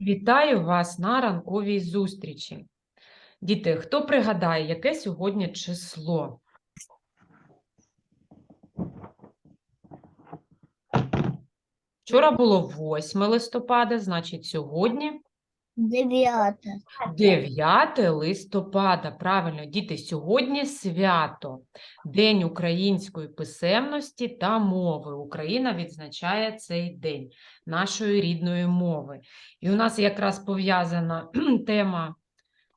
Вітаю вас на ранковій зустрічі. Діти, хто пригадає, яке сьогодні число? Вчора було 8 листопада, значить сьогодні Дев'яте. 9 листопада. Правильно, діти, сьогодні свято, День української писемності та мови. Україна відзначає цей день нашої рідної мови. І у нас якраз пов'язана тема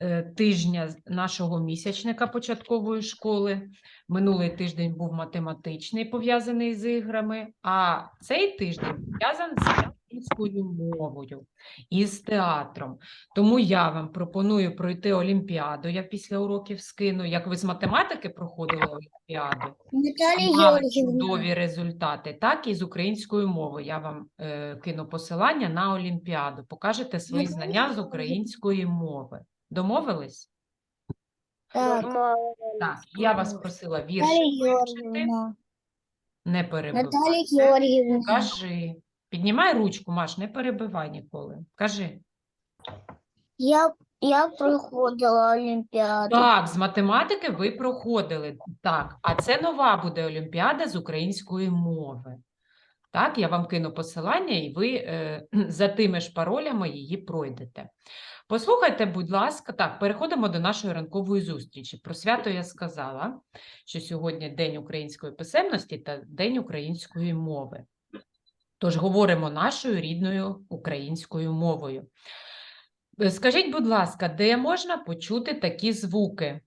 е, тижня нашого місячника початкової школи. Минулий тиждень був математичний, пов'язаний з іграми, а цей тиждень пов'язаний з українською мовою і з театром. Тому я вам пропоную пройти Олімпіаду. Я після уроків скину. Як ви з математики проходили Олімпіаду, мали чудові результати, так і з української мови. Я вам е, кину посилання на Олімпіаду. Покажете свої знання з української мови. Домовились? Так, Так, я вас просила вірші вивчити, не перебивати. Наталія Георгіївна. Кажи. Піднімай ручку, Маш, не перебивай ніколи. Кажи. Я, я проходила Олімпіаду. Так, з математики ви проходили. Так, а це нова буде Олімпіада з української мови. Так, я вам кину посилання, і ви е, за тими ж паролями її пройдете. Послухайте, будь ласка, так, переходимо до нашої ранкової зустрічі. Про свято я сказала, що сьогодні День української писемності та День української мови. Тож говоримо нашою рідною українською мовою. Е, Скажіть, будь ласка, де можна почути такі звуки?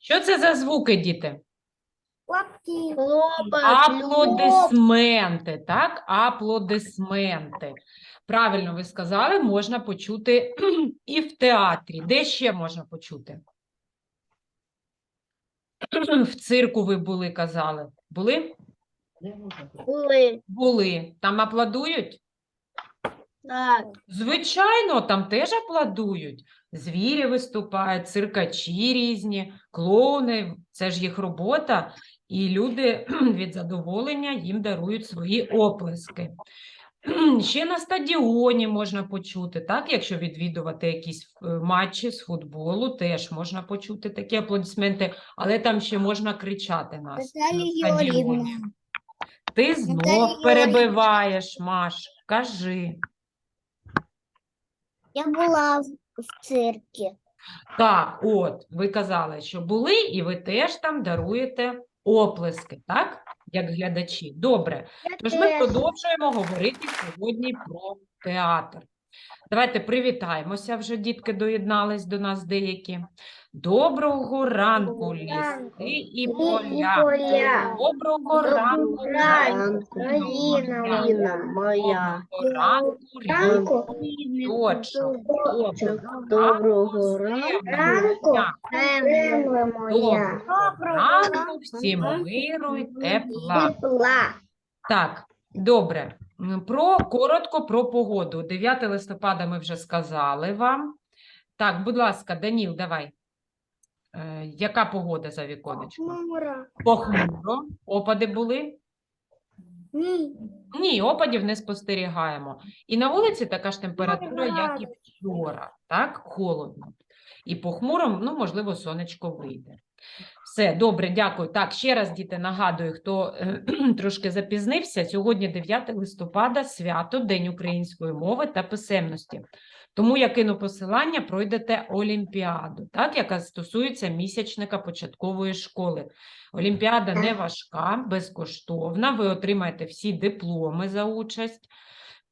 Що це за звуки, діти? Лапки. Аплодисменти, так? Аплодисменти. Правильно ви сказали, можна почути і в театрі. Де ще можна почути? В цирку ви були, казали. Були? Були. Були. Там аплодують? Так. Звичайно, там теж аплодують. Звірі виступають, циркачі різні, клоуни це ж їх робота, і люди від задоволення їм дарують свої оплески. Ще на стадіоні можна почути, так? Якщо відвідувати якісь е, матчі з футболу, теж можна почути такі аплодисменти, але там ще можна кричати нас на стадіоні. Ти знов перебиваєш, Маш, кажи. Я була в в циркі. Так, от, ви казали, що були, і ви теж там даруєте оплески, так? Як глядачі. Добре. Тож ми продовжуємо говорити сьогодні про театр. Давайте привітаємося, вже дітки доєднались до нас деякі. Доброго ранку, ліси і поля. Доброго ранку, ранку, Україна моя. Доброго ранку, дочок. Доброго ранку, земля моя. Доброго ранку, всім миру і. Тепла. Так, добре. Про коротко про погоду. 9 листопада ми вже сказали вам. Так, будь ласка, Даніл, давай. Е, яка погода за віконечком? Мура. Похмуро. Опади були? Ні. Ні, опадів не спостерігаємо. І на вулиці така ж температура, як і вчора, так? Холодно. І похмуро, ну, можливо, сонечко вийде. Все, добре, дякую. Так, ще раз, діти, нагадую, хто е, трошки запізнився, сьогодні 9 листопада, свято, День української мови та писемності. Тому я кину посилання, пройдете Олімпіаду, так, яка стосується місячника початкової школи. Олімпіада не важка, безкоштовна. Ви отримаєте всі дипломи за участь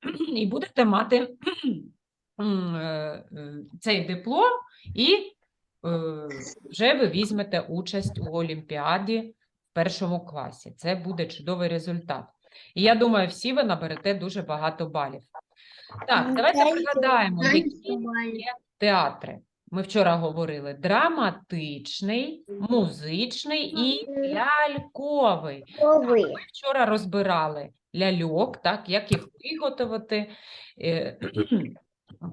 і будете мати е, е, цей диплом, і вже ви візьмете участь у Олімпіаді в першому класі. Це буде чудовий результат. І я думаю, всі ви наберете дуже багато балів. Так, давайте пригадаємо, які є театри. ми вчора говорили, драматичний, музичний і ляльковий. Ми вчора розбирали ляльок, так, як їх виготовити, е,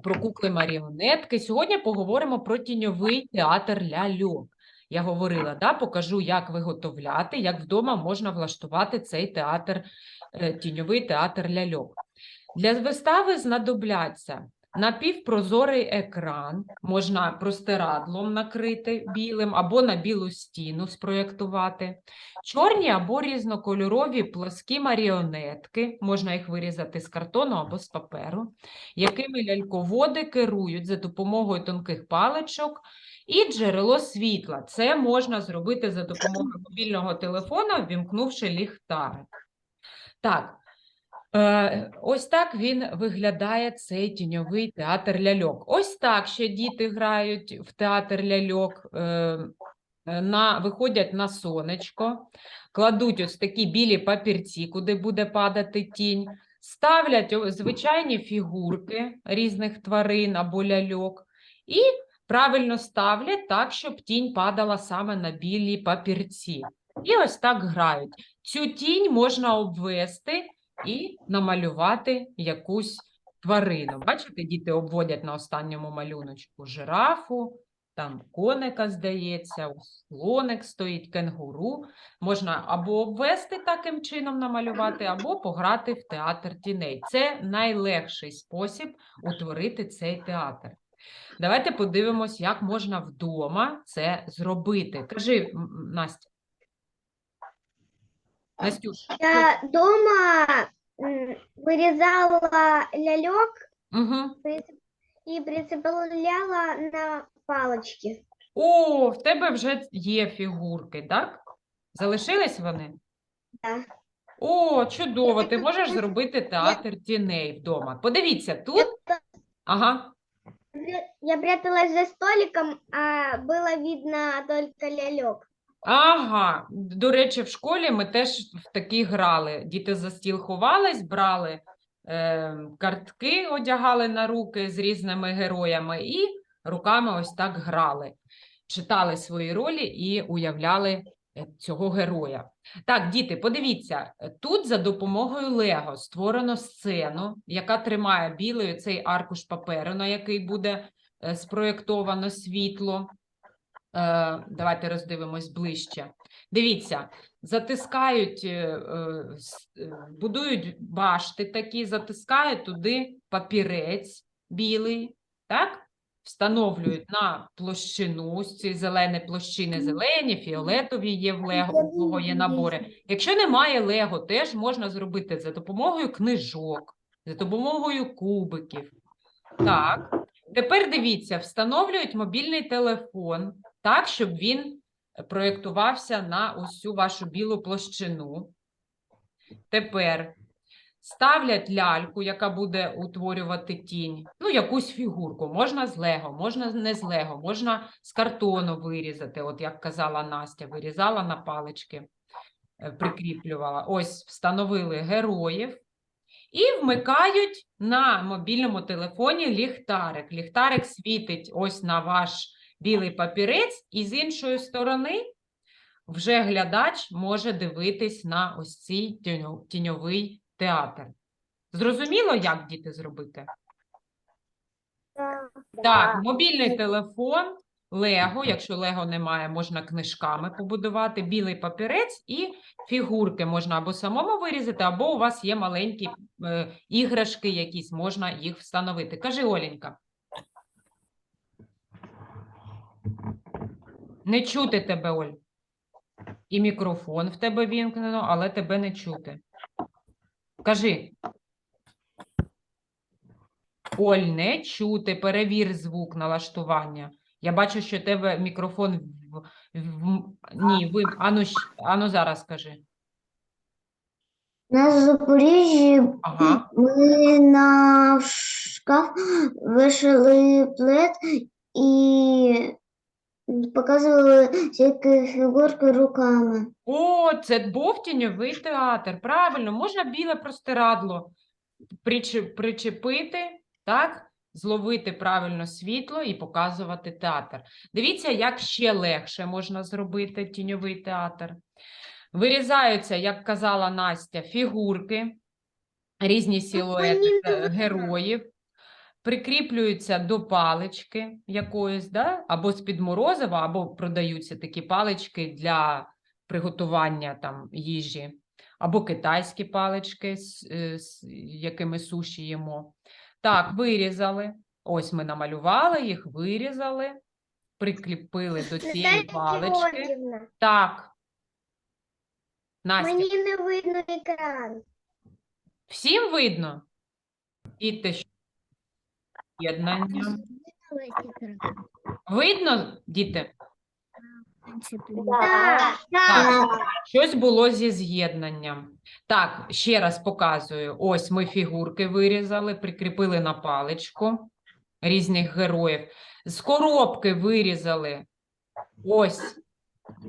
про кукли маріонетки. Сьогодні поговоримо про тіньовий театр ляльок. Я говорила, да, покажу, як виготовляти, як вдома можна влаштувати цей театр, е, тіньовий театр ляльок. Для вистави знадобляться напівпрозорий екран, можна простирадлом накрити білим або на білу стіну спроєктувати, чорні або різнокольорові плоскі маріонетки, можна їх вирізати з картону або з паперу, якими ляльководи керують за допомогою тонких паличок, і джерело світла. Це можна зробити за допомогою мобільного телефона, ввімкнувши ліхтарик. Так, Ось так він виглядає цей тіньовий театр ляльок. Ось так ще діти грають в театр ляльок, е, е, на, виходять на сонечко, кладуть ось такі білі папірці, куди буде падати тінь, ставлять звичайні фігурки різних тварин або ляльок і правильно ставлять так, щоб тінь падала саме на білі папірці. І ось так грають. Цю тінь можна обвести і намалювати якусь тварину. Бачите, діти обводять на останньому малюночку жирафу, там коника, здається, слоник стоїть, кенгуру. Можна або обвести таким чином намалювати, або пограти в театр тіней. Це найлегший спосіб утворити цей театр. Давайте подивимось, як можна вдома це зробити. Кажи, Настя. Настюш, Я дома м, вырезала лялек угу. и прицепляла на палочки. О, в тебе вже є фігурки, так? Залишились вони? Да. О, чудово! Ти можеш зробити театр тіней вдома. Подивіться, тут. Это- Ага. Я пряталась за столиком, а было видно только лялек. Ага. До речі, в школі ми теж в такі грали. Діти за стіл ховались, брали е, картки, одягали на руки з різними героями і руками ось так грали. Читали свої ролі і уявляли е, цього героя. Так, діти, подивіться, тут за допомогою Лего створено сцену, яка тримає білий цей аркуш паперу, на який буде е, спроєктовано світло. Е, Давайте роздивимось ближче. Дивіться, затискають, е, е, будують башти такі, затискають туди папірець білий, так? Встановлюють на площину, ось ці зелені площини зелені, фіолетові є в Лего, у кого є набори. Якщо немає Лего, теж можна зробити за допомогою книжок, за допомогою кубиків. Так, тепер дивіться, встановлюють мобільний телефон так, щоб він проєктувався на цю вашу білу площину. Тепер ставлять ляльку, яка буде утворювати тінь, ну, якусь фігурку. Можна з Лего, можна не з Лего, можна з картону вирізати, от як казала Настя, вирізала на палички, е, прикріплювала. Ось встановили героїв. І вмикають на мобільному телефоні ліхтарик. Ліхтарик світить ось на ваш білий папірець, і з іншої сторони вже глядач може дивитись на ось цей тіньовий театр. Зрозуміло, як діти зробити? Так, мобільний телефон, Лего, якщо Лего немає, можна книжками побудувати, білий папірець і фігурки можна або самому вирізати, або у вас є маленькі е, іграшки якісь, можна їх встановити. Кажи, Оленька. Не чути тебе, Оль. І мікрофон в тебе вімкнено, але тебе не чути. Кажи. Оль, не чути, перевір звук налаштування. Я бачу, що тебе мікрофон в, в- ні, ви ану, ану зараз кажи. На Запоріжжі Ага. ми на шкаф вишили плед і показували всякі фігурки руками. О, це був тіньовий театр. Правильно, можна біле простирадло приче- причепити, так? зловити правильно світло і показувати театр. Дивіться, як ще легше можна зробити тіньовий театр. Вирізаються, як казала Настя, фігурки, різні силуети е, героїв, прикріплюються до палички якоїсь, да? або з-під морозива, або продаються такі палички для приготування там, їжі, або китайські палички, з, е, з якими суші їмо. Так, вирізали. Ось ми намалювали їх, вирізали, прикріпили до цієї палички. Так. Настя, мені не видно екран. всім видно? І те, що єднання. Видно, діти? Так, Так, щось було зі з'єднанням. Так, ще раз показую. Ось ми фігурки вирізали, прикріпили на паличку різних героїв. З коробки вирізали ось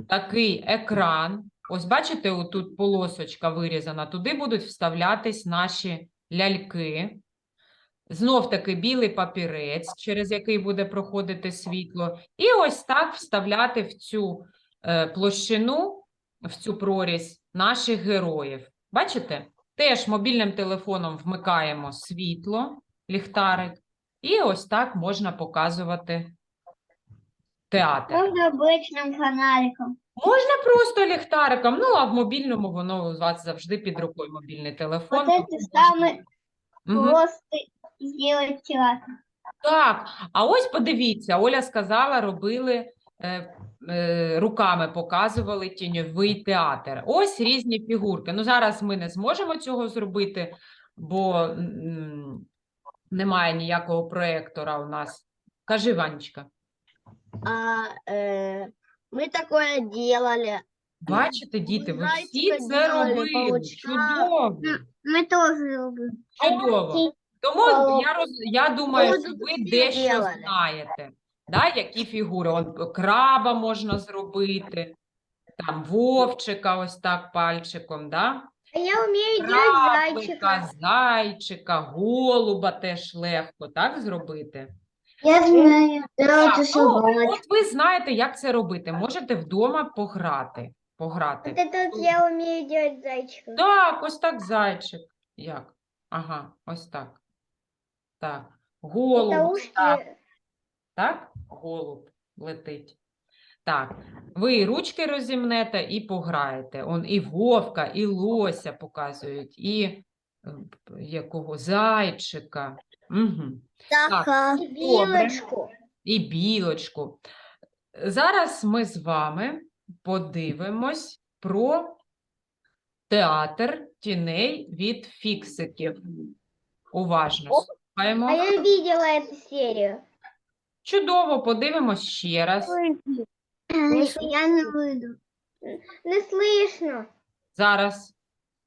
такий екран. Ось бачите, тут полосочка вирізана. Туди будуть вставлятись наші ляльки. Знов таки білий папірець, через який буде проходити світло. І ось так вставляти в цю е, площину, в цю прорізь наших героїв. Бачите? Теж мобільним телефоном вмикаємо світло, ліхтарик, і ось так можна показувати театр. Можна обичним фонариком. Можна просто ліхтариком, ну а в мобільному воно у вас завжди під рукою мобільний телефон. Это можна- самый Мгм. просто сделать театр. Так, а ось подивіться, Оля сказала, робили е, е, руками, показували тіньовий театр. Ось різні фігурки. Ну, зараз ми не зможемо цього зробити, бо м, немає ніякого проєктора у нас. Кажи, Ванечка, А, э, мы такое делали. бачите, діти, ви всі зайчика це делали, робили. павучка. Чудово, Мы тоже любим. чудово. Тому Коло- я, роз... я думаю, що ви дещо знаєте, да, які фігури. Он, краба можна зробити, там вовчика ось так пальчиком, да? А я умею делать зайчика. Зайчика, голуба теж легко так зробити. Я знаю. Так, ну, от ви знаєте, як це робити. Можете вдома пограти. пограти. Это вот я умею делать зайчика. Так, ось так зайчик. Як? Ага, ось так. Так. Голуб. Так. Так, голуб летить. Так, ви ручки розімнете і пограєте. Он і вовка, і лося показують, і якого зайчика. Угу. Так, И белочку. І білочку. Зараз ми з вами подивимось про театр тіней від фіксиків. Уважно слухаємо. А я видела эту серию. Чудово, подивимось ще раз. Я не выйду. Не слышно. Зараз.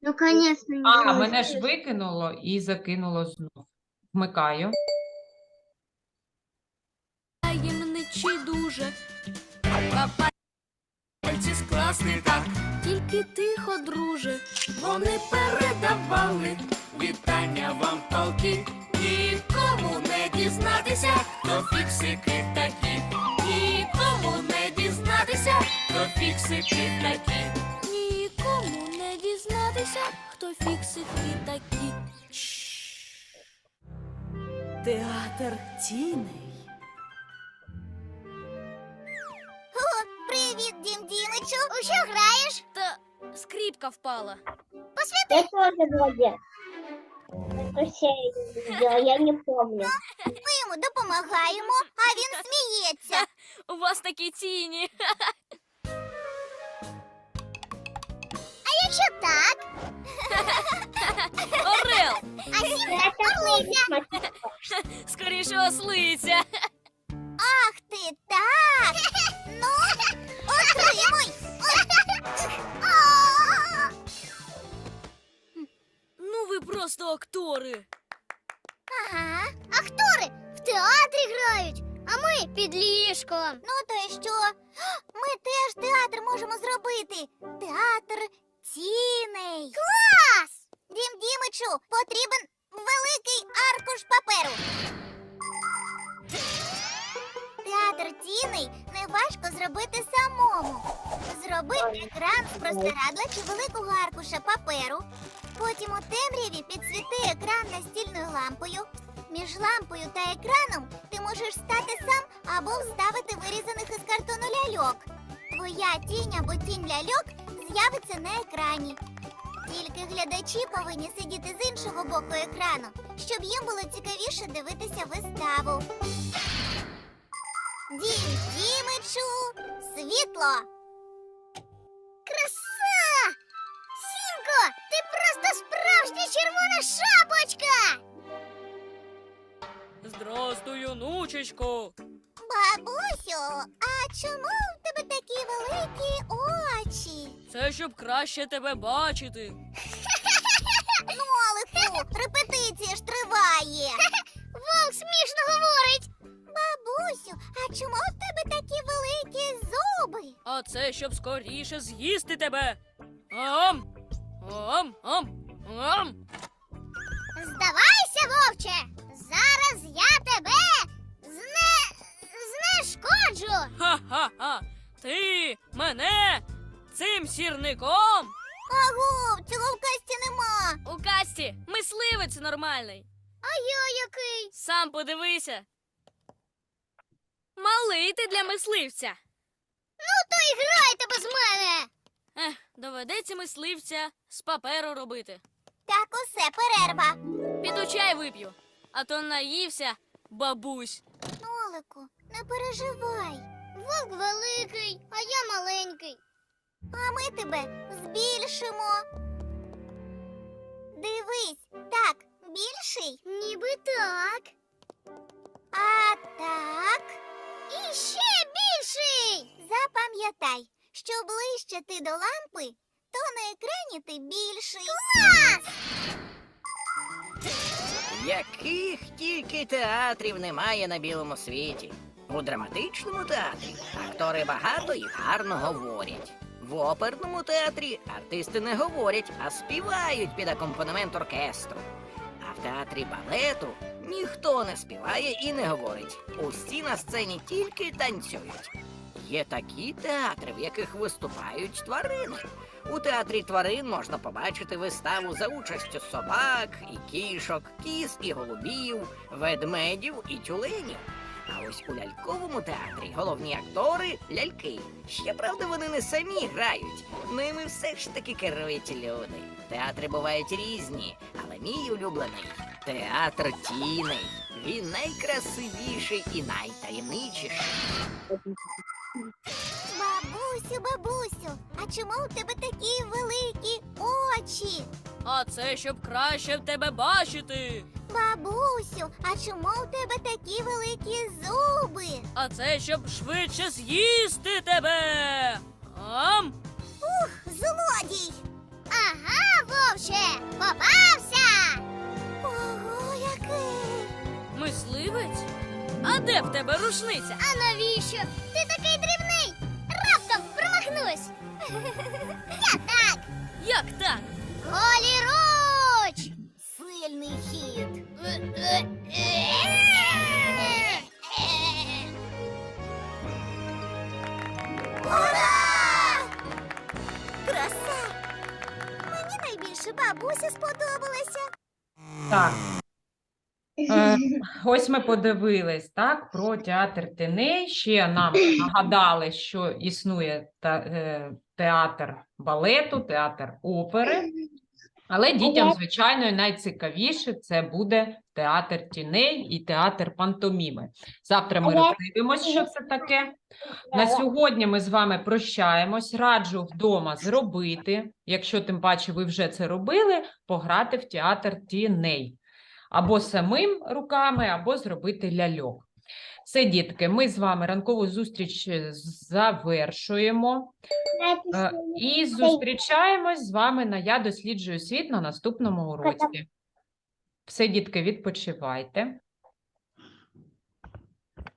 Ну, конечно, не А, мене ж викинуло і закинуло знов. Вмикаю. таємничі дуже. Папальці скласти так, тільки тихо, друже. Вони передавали вітання вам толки. Дізнатися, хто фіксики такі. Нікому не дізнатися, хто фіксики такі. Нікому не дізнатися, хто фіксики такі. Театр тіней. Привіт, Дім Дімичу. У що граєш? Та скріпка впала. Я тоже молодец. Эту серию видела, я не помню. Ми йому допомагаємо, а він сміється. У вас такі тіні. А якщо так, Орел! а сім'я орлиця. Скоріше ослиця. Ах ти так. Ну, отримуй. Просто актори. Ага, актори в театрі грають, а ми під ліжком. Ну то й що? Ми теж театр можемо зробити. Театр тіней. Клас! Дім Дімичу, потрібен великий аркуш паперу. тіней не важко зробити самому. Зроби екран з простирадла чи великого аркуша паперу. Настільною лампою. Між лампою та екраном ти можеш стати сам або вставити вирізаних із картону ляльок. Твоя тінь або тінь ляльок з'явиться на екрані. Тільки глядачі повинні сидіти з іншого боку екрану, щоб їм було цікавіше дивитися виставу. Дім Дімичу, світло. Онучечко. Бабусю, а чому в тебе такі великі очі? Це щоб краще тебе бачити. Нолику, репетиція ж триває. Вовк смішно говорить. Бабусю, а чому в тебе такі великі зуби? А це щоб скоріше з'їсти тебе. Ам! Ам! Ам! Ам! Здавайся, вовче! Зараз я тебе. Знешкоджу! Ха-ха-ха! Ти мене цим сірником? Агу, цього в касті нема. У касті мисливець нормальний. А я який? Сам подивися. Малий ти для мисливця. Ну то і грайте без мене. Ех, доведеться мисливця з паперу робити. Так усе перерва. Піду чай вип'ю, а то наївся бабусь. Нолику, не переживай. Вовк великий, а я маленький. А ми тебе збільшимо. Дивись, так, більший? Ніби так. А так. І ще більший. Запам'ятай, що ближче ти до лампи, то на екрані ти більший. Клас! Яких тільки театрів немає на білому світі. У драматичному театрі актори багато і гарно говорять. В оперному театрі артисти не говорять, а співають під акомпанемент оркестру. А в театрі балету ніхто не співає і не говорить. Усі на сцені тільки танцюють. Є такі театри, в яких виступають тварини. У театрі тварин можна побачити виставу за участю собак і кішок, кіз і голубів, ведмедів і тюленів. А ось у ляльковому театрі головні актори ляльки. Ще правда, вони не самі грають. Ними все ж таки керують люди. Театри бувають різні, але мій улюблений театр тіней. Він найкрасивіший і найтаємничіший. Бабусю, бабусю, а чому у тебе такі великі очі? А це щоб краще в тебе бачити. Бабусю, а чому у тебе такі великі зуби? А це щоб швидше з'їсти тебе. Ам! Злодій! Ага, вовче, попався! Ого, який! Мисливець? А де в тебе рушниця? А навіщо? Ти такий дрібний! Раптом промахнусь! Я так! Як так? Ось ми подивились так, про театр теней. Ще нам нагадали, що існує е, театр балету, театр опери. Але дітям, звичайно, найцікавіше це буде театр тіней і театр пантоміми. Завтра ми роздивимось, що це таке. На сьогодні ми з вами прощаємось. Раджу вдома зробити, якщо тим паче ви вже це робили, пограти в театр тіней. Або самим руками, або зробити ляльок. Все, дітки, ми з вами ранкову зустріч е, завершуємо. Е, І зустрічаємось з вами на Я досліджую світ на наступному уроці. Все, дітки, відпочивайте.